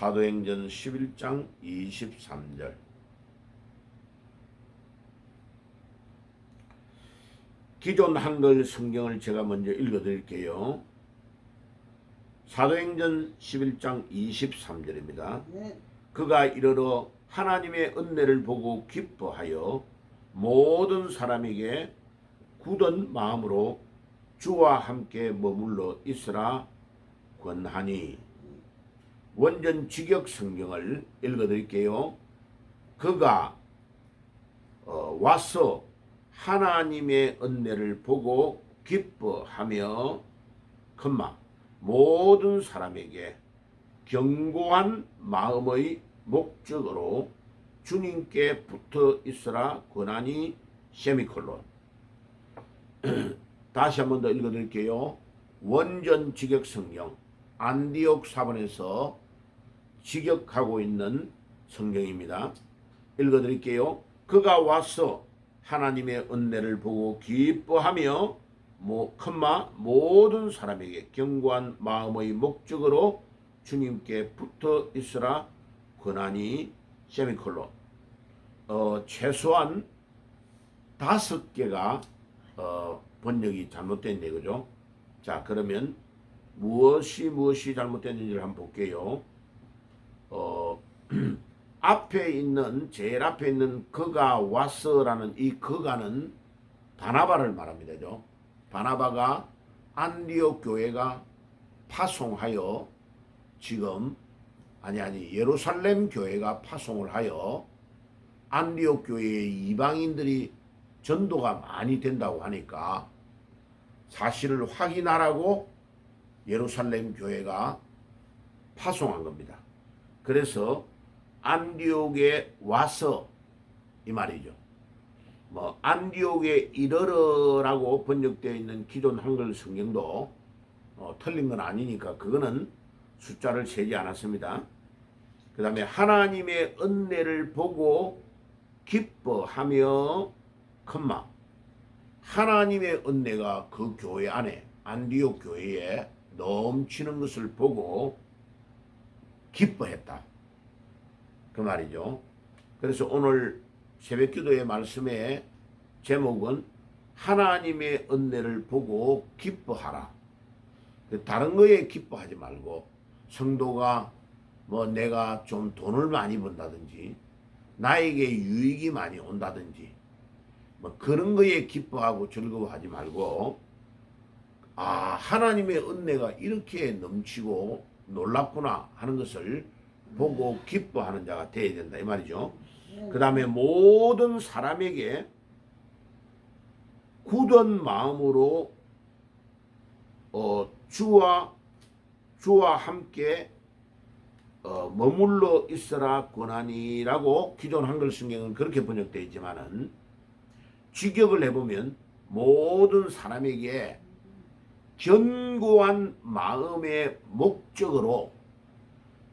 사도행전 11장 23절 기존 한글 성경을 제가 먼저 읽어 드릴게요. 사도행전 11장 23절입니다. 네. 그가 이르러 하나님의 은혜를 보고 기뻐하여 모든 사람에게 굳은 마음으로 주와 함께 머물러 있으라 권하니 원전 직역 성경을 읽어드릴게요. 그가 어, 와서 하나님의 은혜를 보고 기뻐하며 컴마 모든 사람에게 견고한 마음의 목적으로 주님께 붙어 있으라 권하니 세미콜론 다시 한 번 더 읽어드릴게요. 원전 직역 성경 안디옥 사본에서 직역하고 있는 성경입니다. 읽어드릴게요. 그가 와서 하나님의 은혜를 보고 기뻐하며 모, 컴마 모든 사람에게 견고한 마음의 목적으로 주님께 붙어 있으라 권하니 세미콜론 어, 최소한 다섯 개가 어, 번역이 잘못됐네 그죠? 자 그러면 무엇이 무엇이 잘못됐는지를 한번 볼게요. 어, 앞에 있는 제일 앞에 있는 그가 왔어라는 이 그가는 바나바를 말합니다. 죠 바나바가 안디옥 교회가 파송하여 지금 아니 아니 예루살렘 교회가 파송을 하여 안디옥 교회의 이방인들이 전도가 많이 된다고 하니까 사실을 확인하라고 예루살렘 교회가 파송한 겁니다. 그래서 안디옥에 와서 이 말이죠. 뭐 안디옥에 이르러라고 번역되어 있는 기존 한글 성경도 어, 틀린 건 아니니까 그거는 숫자를 세지 않았습니다. 그 다음에 하나님의 은혜를 보고 기뻐하며 컴마 하나님의 은혜가 그 교회 안에 안디옥 교회에 넘치는 것을 보고 기뻐했다. 그 말이죠. 그래서 오늘 새벽 기도의 말씀의 제목은 하나님의 은혜를 보고 기뻐하라. 그 다른 거에 기뻐하지 말고 성도가 뭐 내가 좀 돈을 많이 번다든지 나에게 유익이 많이 온다든지 뭐 그런 거에 기뻐하고 즐거워하지 말고 아 하나님의 은혜가 이렇게 넘치고 놀랍구나 하는 것을 보고 기뻐하는 자가 되어야 된다 이 말이죠. 그 다음에 모든 사람에게 굳은 마음으로 어, 주와 주와 함께 어, 머물러 있으라 권하니라고 기존 한글 성경은 그렇게 번역되어 있지만은 직역을 해보면 모든 사람에게 견고한 마음의 목적으로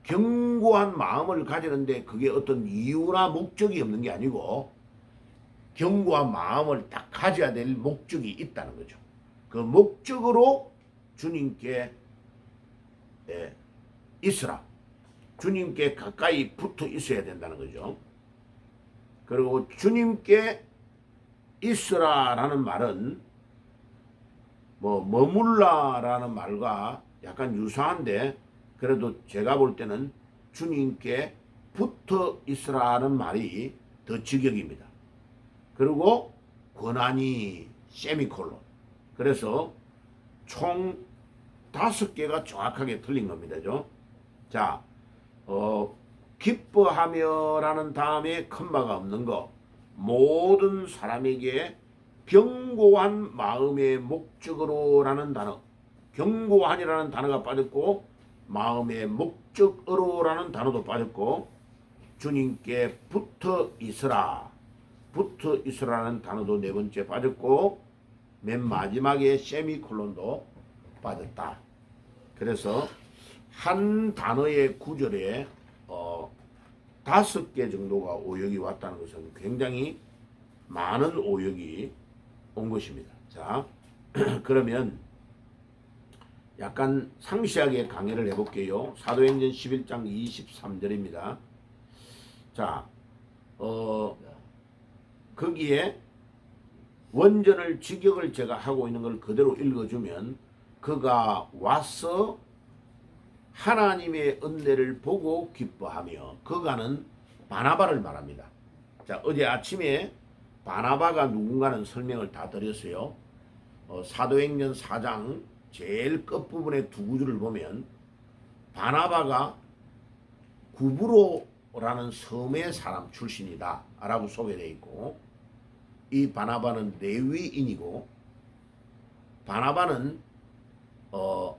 견고한 마음을 가지는데 그게 어떤 이유나 목적이 없는 게 아니고 견고한 마음을 딱 가져야 될 목적이 있다는 거죠. 그 목적으로 주님께 예, 있으라. 주님께 가까이 붙어 있어야 된다는 거죠. 그리고 주님께 있으라라는 말은 뭐 머물라라는 말과 약간 유사한데 그래도 제가 볼 때는 주님께 붙어 있으라는 말이 더 직역입니다. 그리고 권한이 세미콜론. 그래서 총 다섯 개가 정확하게 틀린 겁니다. 자, 어, 기뻐하며라는 다음에 컴마가 없는 거. 모든 사람에게 견고한 마음의 목적으로라는 단어. 견고한이라는 단어가 빠졌고 마음의 목적으로라는 단어도 빠졌고 주님께 붙어 있으라. 붙어 있으라는 단어도 네 번째 빠졌고 맨 마지막에 세미콜론도 빠졌다. 그래서 한 단어의 구절에 어, 다섯 개 정도가 오역이 왔다는 것은 굉장히 많은 오역이 온 것입니다. 자, 그러면 약간 상시하게 강의를 해볼게요. 사도행전 11장 23절입니다. 자, 어, 거기에 원전을 직역을 제가 하고 있는 걸 그대로 읽어주면 그가 와서 하나님의 은혜를 보고 기뻐하며 그가는 바나바를 말합니다. 자 어제 아침에 바나바가 누군가는 설명을 다 드렸어요. 어, 사도행전 4장 제일 끝부분의 두 구절을 보면 바나바가 구브로라는 섬의 사람 출신이다 라고 소개되어 있고 이 바나바는 레위인이고 바나바는 어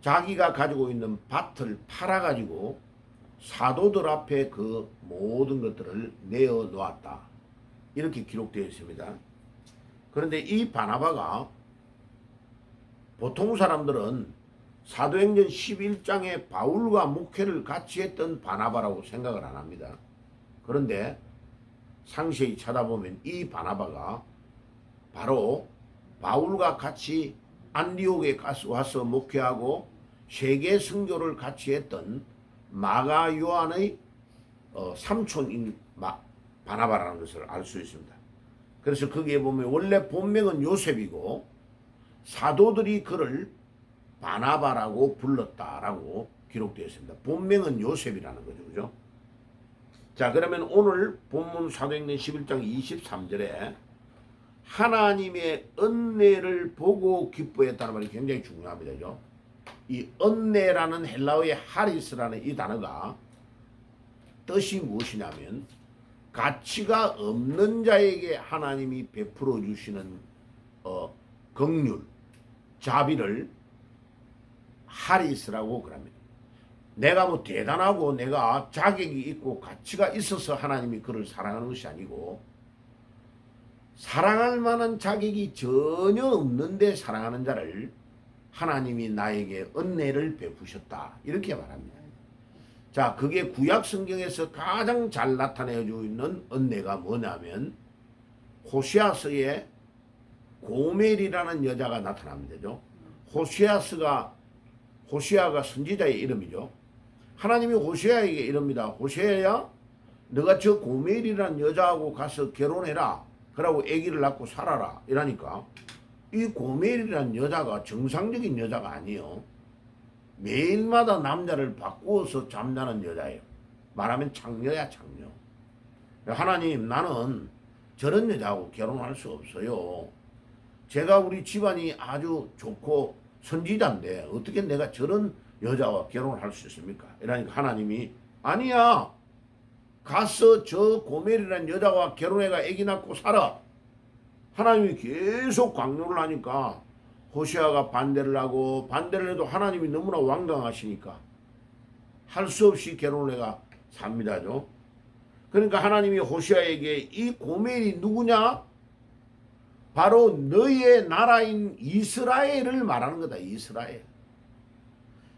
자기가 가지고 있는 밭을 팔아 가지고 사도들 앞에 그 모든 것들을 내어 놓았다. 이렇게 기록되어 있습니다. 그런데 이 바나바가 보통 사람들은 사도행전 11장에 바울과 목회를 같이 했던 바나바라고 생각을 안 합니다. 그런데 상세히 찾아보면 이 바나바가 바로 바울과 같이 안디옥에 와서 목회하고 세계 선교를 같이 했던 마가 요한의 어, 삼촌인 마, 바나바라는 것을 알 수 있습니다. 그래서 거기에 보면 원래 본명은 요셉이고 사도들이 그를 바나바라고 불렀다라고 기록되어 있습니다. 본명은 요셉이라는 거죠. 그죠? 자, 그러면 오늘 본문 사도행전 11장 23절에 하나님의 은혜를 보고 기뻐했다는 말이 굉장히 중요합니다. 그죠? 이 은혜라는 헬라어의 하리스라는 이 단어가 뜻이 무엇이냐면 가치가 없는 자에게 하나님이 베풀어 주시는 어, 긍휼, 자비를 하리스라고 그럽니다. 내가 뭐 대단하고 내가 자격이 있고 가치가 있어서 하나님이 그를 사랑하는 것이 아니고 사랑할 만한 자격이 전혀 없는데 사랑하는 자를 하나님이 나에게 은혜를 베푸셨다. 이렇게 말합니다. 자, 그게 구약 성경에서 가장 잘 나타내주고 있는 은혜가 뭐냐면 호시아스의 고멜이라는 여자가 나타납니다. 죠 호시아스가 호시아가 선지자의 이름이죠. 하나님이 호시아에게 이럽니다. 호시아야, 너가 저 고멜이라는 여자하고 가서 결혼해라. 그러고 아기를 낳고 살아라. 이러니까 이 고멜이라는 여자가 정상적인 여자가 아니요. 매일마다 남자를 바꾸어서 잠자는 여자예요. 말하면 창녀야 창녀. 하나님 나는 저런 여자하고 결혼할 수 없어요. 제가 우리 집안이 아주 좋고 선지자인데 어떻게 내가 저런 여자와 결혼을 할수 있습니까? 이러니까 하나님이 아니야. 가서 저 고멜이라는 여자와 결혼해가 아기 낳고 살아. 하나님이 계속 강요를 하니까 호시아가 반대를 하고 반대를 해도 하나님이 너무나 왕강하시니까 할 수 없이 결혼을 해가 삽니다죠. 그러니까 하나님이 호시아에게 이 고멜이 누구냐? 바로 너의 나라인 이스라엘을 말하는 거다. 이스라엘.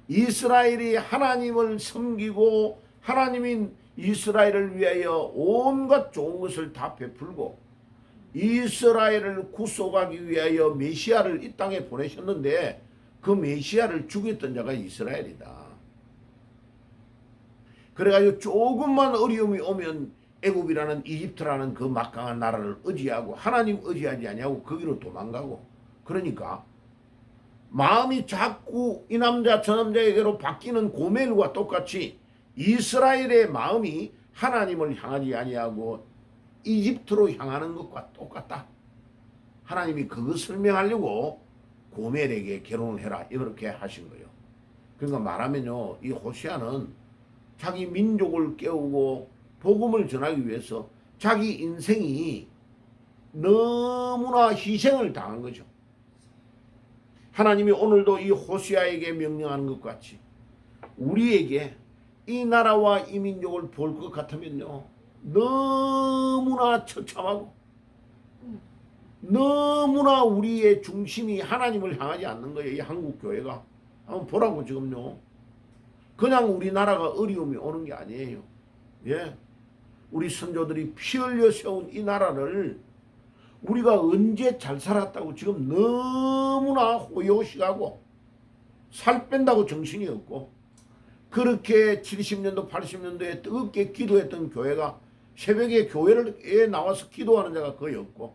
이스라엘이 하나님을 섬기고 하나님인 이스라엘을 위하여 온갖 좋은 것을 다 베풀고 이스라엘을 구속하기 위하여 메시아를 이 땅에 보내셨는데 그 메시아를 죽였던 자가 이스라엘이다. 그래가지고 조금만 어려움이 오면 애굽이라는 이집트라는 그 막강한 나라를 의지하고 하나님 의지하지 아니하고 거기로 도망가고 그러니까 마음이 자꾸 이 남자 저 남자에게로 바뀌는 고멜과 똑같이 이스라엘의 마음이 하나님을 향하지 아니하고 이집트로 향하는 것과 똑같다. 하나님이 그것 설명하려고 고멜에게 결혼을 해라 이렇게 하신 거예요. 그러니까 말하면요, 이 호시아는 자기 민족을 깨우고 복음을 전하기 위해서 자기 인생이 너무나 희생을 당한 거죠. 하나님이 오늘도 이 호시아에게 명령하는 것 같이 우리에게 이 나라와 이 민족을 볼 것 같으면요. 너무나 처참하고 너무나 우리의 중심이 하나님을 향하지 않는 거예요. 이 한국 교회가 한번 보라고 지금요. 그냥 우리나라가 어려움이 오는 게 아니에요. 예. 우리 선조들이 피 흘려 세운 이 나라를 우리가 언제 잘 살았다고 지금 너무나 호요시하고 살 뺀다고 정신이 없고 그렇게 70년도 80년도에 뜨겁게 기도했던 교회가 새벽에 교회에 나와서 기도하는 자가 거의 없고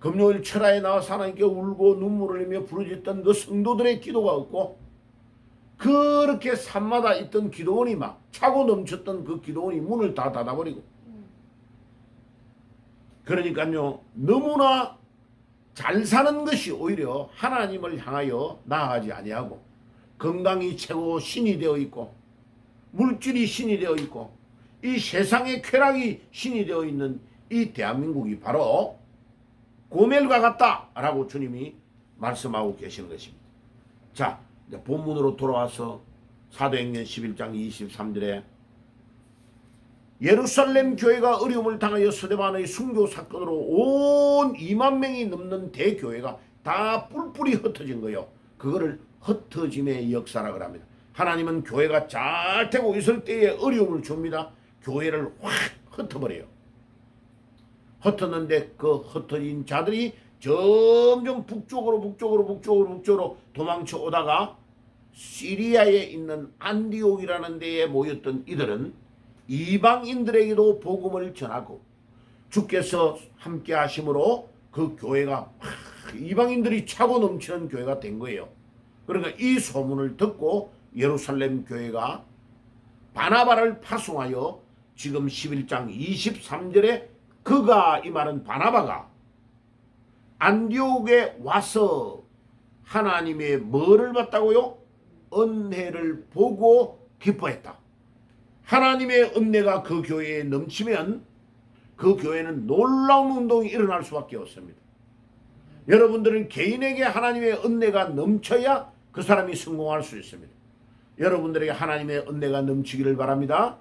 금요일 철야에 나와서 하나님께 울고 눈물을 흘리며 부르짖던 그 성도들의 기도가 없고 그렇게 산마다 있던 기도원이 막 차고 넘쳤던 그 기도원이 문을 다 닫아버리고. 그러니까요 너무나 잘 사는 것이 오히려 하나님을 향하여 나아가지 아니하고 건강이 최고 신이 되어 있고 물질이 신이 되어 있고 이 세상의 쾌락이 신이 되어 있는 이 대한민국이 바로 고멜과 같다라고 주님이 말씀하고 계시는 것입니다. 자, 본문으로 돌아와서 사도행전 11장 23절에 예루살렘 교회가 어려움을 당하여 서대반의 순교 사건으로 온 2만 명이 넘는 대교회가 다 뿔뿔이 흩어진 거요. 그거를 흩어짐의 역사라고 합니다. 하나님은 교회가 잘 되고 있을 때에 어려움을 줍니다. 교회를 확 흩어버려요. 흩었는데 그 흩어진 자들이 점점 북쪽으로 북쪽으로 북쪽으로 북쪽으로 도망쳐 오다가 시리아에 있는 안디옥이라는 데에 모였던 이들은 이방인들에게도 복음을 전하고 주께서 함께 하심으로 그 교회가 막 이방인들이 차고 넘치는 교회가 된 거예요. 그러니까 이 소문을 듣고 예루살렘 교회가 바나바를 파송하여 지금 11장 23절에 그가 이 말은 바나바가 안디옥에 와서 하나님의 뭐를 받다고요? 은혜를 보고 기뻐했다. 하나님의 은혜가 그 교회에 넘치면 그 교회는 놀라운 운동이 일어날 수밖에 없습니다. 여러분들은 개인에게 하나님의 은혜가 넘쳐야 그 사람이 성공할 수 있습니다. 여러분들에게 하나님의 은혜가 넘치기를 바랍니다.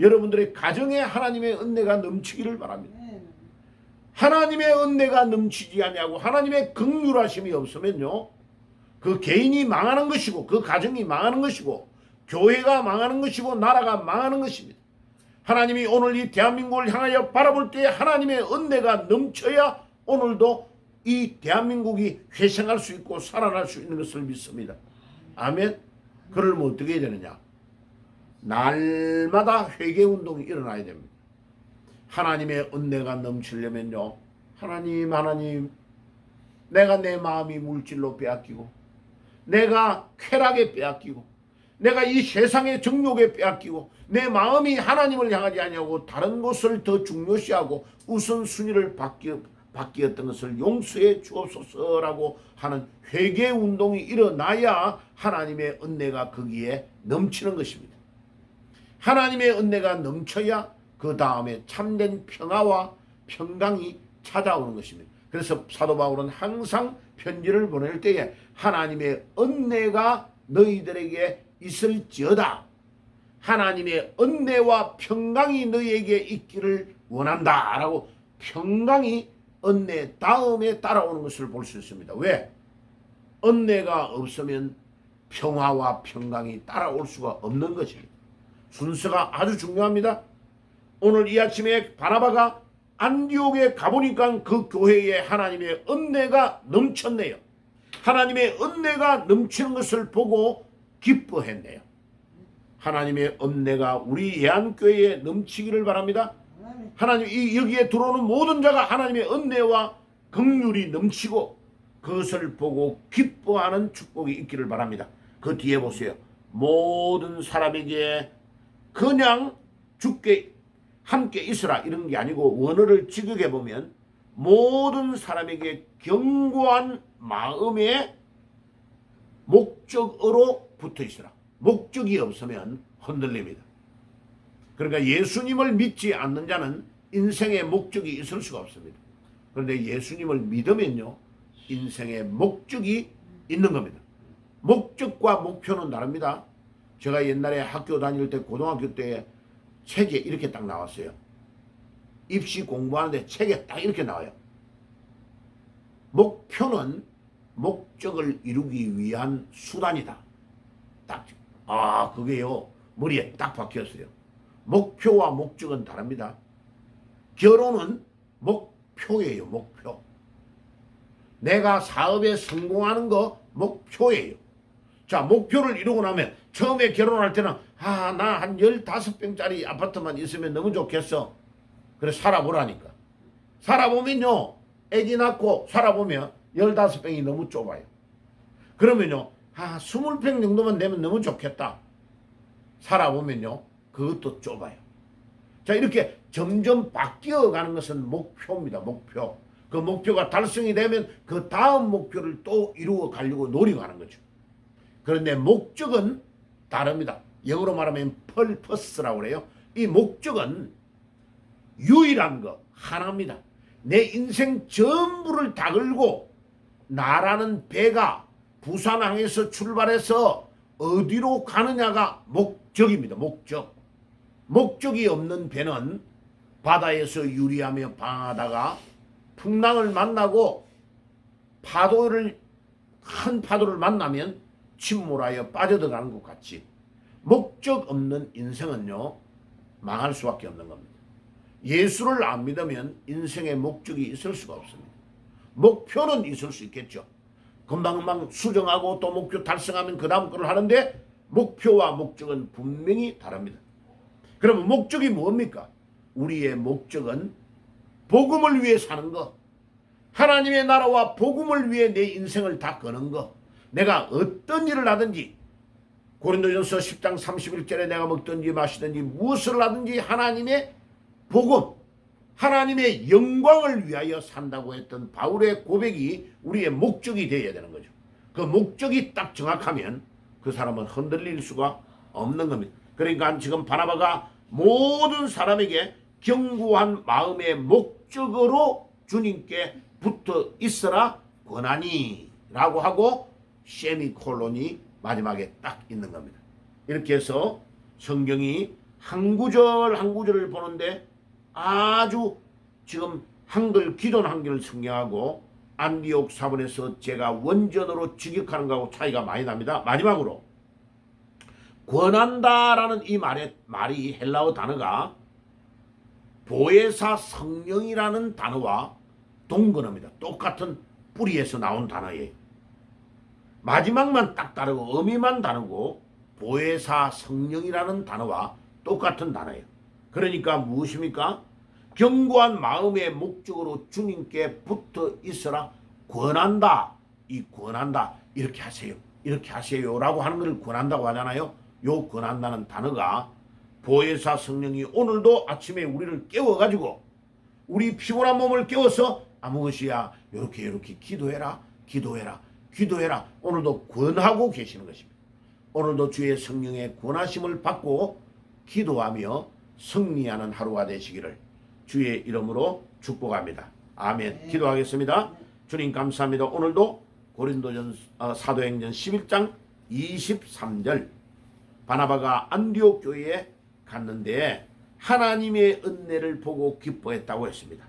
여러분들의 가정에 하나님의 은혜가 넘치기를 바랍니다. 하나님의 은혜가 넘치지 아니하고 하나님의 긍휼하심이 없으면요. 그 개인이 망하는 것이고 그 가정이 망하는 것이고 교회가 망하는 것이고 나라가 망하는 것입니다. 하나님이 오늘 이 대한민국을 향하여 바라볼 때 하나님의 은혜가 넘쳐야 오늘도 이 대한민국이 회생할 수 있고 살아날 수 있는 것을 믿습니다. 아멘. 그러면 어떻게 해야 되느냐? 날마다 회개 운동이 일어나야 됩니다. 하나님의 은혜가 넘치려면요. 하나님, 하나님, 내가 내 마음이 물질로 빼앗기고, 내가 쾌락에 빼앗기고, 내가 이 세상의 정욕에 빼앗기고, 내 마음이 하나님을 향하지 아니하고 다른 것을 더 중요시하고 우선순위를 바뀌, 바뀌었던 것을 용서해 주옵소서라고 하는 회개 운동이 일어나야 하나님의 은혜가 거기에 넘치는 것입니다. 하나님의 은혜가 넘쳐야 그 다음에 참된 평화와 평강이 찾아오는 것입니다. 그래서 사도 바울은 항상 편지를 보낼 때에 하나님의 은혜가 너희들에게 있을지어다. 하나님의 은혜와 평강이 너희에게 있기를 원한다 라고 평강이 은혜 다음에 따라오는 것을 볼 수 있습니다. 왜? 은혜가 없으면 평화와 평강이 따라올 수가 없는 것입니다. 순서가 아주 중요합니다. 오늘 이 아침에 바나바가 안디옥에 가보니까 그 교회에 하나님의 은혜가 넘쳤네요. 하나님의 은혜가 넘치는 것을 보고 기뻐했네요. 하나님의 은혜가 우리 예안교회에 넘치기를 바랍니다. 하나님 이 여기에 들어오는 모든 자가 하나님의 은혜와 긍휼이 넘치고 그것을 보고 기뻐하는 축복이 있기를 바랍니다. 그 뒤에 보세요. 모든 사람에게 그냥 죽게 함께 있으라 이런 게 아니고 원어를 지극해 보면 모든 사람에게 견고한 마음의 목적으로 붙어 있으라. 목적이 없으면 흔들립니다. 그러니까 예수님을 믿지 않는 자는 인생의 목적이 있을 수가 없습니다. 그런데 예수님을 믿으면요, 인생의 목적이 있는 겁니다. 목적과 목표는 다릅니다. 제가 옛날에 학교 다닐 때 고등학교 때 책에 이렇게 딱 나왔어요. 입시 공부하는데 책에 딱 이렇게 나와요. 목표는 목적을 이루기 위한 수단이다. 딱. 아, 그게요. 머리에 딱 박혔어요. 목표와 목적은 다릅니다. 결혼은 목표예요, 목표. 내가 사업에 성공하는 거 목표예요. 자, 목표를 이루고 나면 처음에 결혼할 때는 아, 나 한 15평짜리 아파트만 있으면 너무 좋겠어. 그래 살아보라니까. 살아보면요. 애기 낳고 살아보면 15평이 너무 좁아요. 그러면요. 아, 20평 정도만 되면 너무 좋겠다. 살아보면요. 그것도 좁아요. 자, 이렇게 점점 바뀌어 가는 것은 목표입니다. 목표. 그 목표가 달성이 되면 그 다음 목표를 또 이루어 가려고 노력하는 거죠. 그런데 목적은 다릅니다. 영어로 말하면 purpose라고 그래요. 이 목적은 유일한 거 하나입니다. 내 인생 전부를 다 걸고 나라는 배가 부산항에서 출발해서 어디로 가느냐가 목적입니다. 목적. 목적이 없는 배는 바다에서 유리하며 방하다가 풍랑을 만나고 파도를 큰 파도를 만나면 침몰하여 빠져들어가는 것 같이 목적 없는 인생은요 망할 수밖에 없는 겁니다. 예수를 안 믿으면 인생의 목적이 있을 수가 없습니다. 목표는 있을 수 있겠죠. 금방금방 수정하고 또 목표 달성하면 그 다음 거를 하는데 목표와 목적은 분명히 다릅니다. 그러면 목적이 뭡니까? 우리의 목적은 복음을 위해 사는 것. 하나님의 나라와 복음을 위해 내 인생을 다 거는 것. 내가 어떤 일을 하든지 고린도전서 10장 31절에 내가 먹든지 마시든지 무엇을 하든지 하나님의 복음, 하나님의 영광을 위하여 산다고 했던 바울의 고백이 우리의 목적이 되어야 되는 거죠. 그 목적이 딱 정확하면 그 사람은 흔들릴 수가 없는 겁니다. 그러니까 지금 바나바가 모든 사람에게 견고한 마음의 목적으로 주님께 붙어 있어라 권하니 라고 하고 세미콜론이 마지막에 딱 있는 겁니다. 이렇게 해서 성경이 한 구절 한 구절을 보는데 아주 지금 한글 기존 한글 성경하고 안디옥 사본에서 제가 원전으로 직역하는 거하고 차이가 많이 납니다. 마지막으로 권한다라는 이 말의 말이 헬라어 단어가 보혜사 성령이라는 단어와 동근어입니다. 똑같은 뿌리에서 나온 단어예요. 마지막만 딱 다르고 의미만 다르고 보혜사 성령이라는 단어와 똑같은 단어예요. 그러니까 무엇입니까? 견고한 마음의 목적으로 주님께 붙어 있어라 권한다. 이 권한다. 이렇게 하세요. 이렇게 하세요라고 하는 것을 권한다고 하잖아요. 요 권한다는 단어가 보혜사 성령이 오늘도 아침에 우리를 깨워 가지고 우리 피곤한 몸을 깨워서 아무것이야 이렇게 이렇게 기도해라 기도해라 기도해라 오늘도 권하고 계시는 것입니다. 오늘도 주의 성령의 권하심을 받고 기도하며 승리하는 하루가 되시기를 주의 이름으로 축복합니다. 아멘. 기도하겠습니다. 주님 감사합니다. 오늘도 고린도전 어, 사도행전 11장 23절 바나바가 안디옥 교회에 갔는데 하나님의 은혜를 보고 기뻐했다고 했습니다.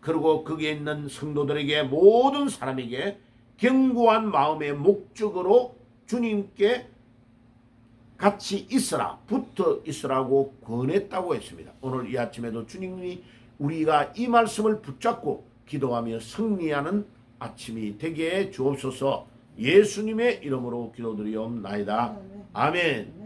그리고 거기에 있는 성도들에게 모든 사람에게 견고한 마음의 목적으로 주님께 같이 있으라 붙어 있으라고 권했다고 했습니다. 오늘 이 아침에도 주님이 우리가 이 말씀을 붙잡고 기도하며 승리하는 아침이 되게 주옵소서 예수님의 이름으로 기도드리옵나이다. 아멘.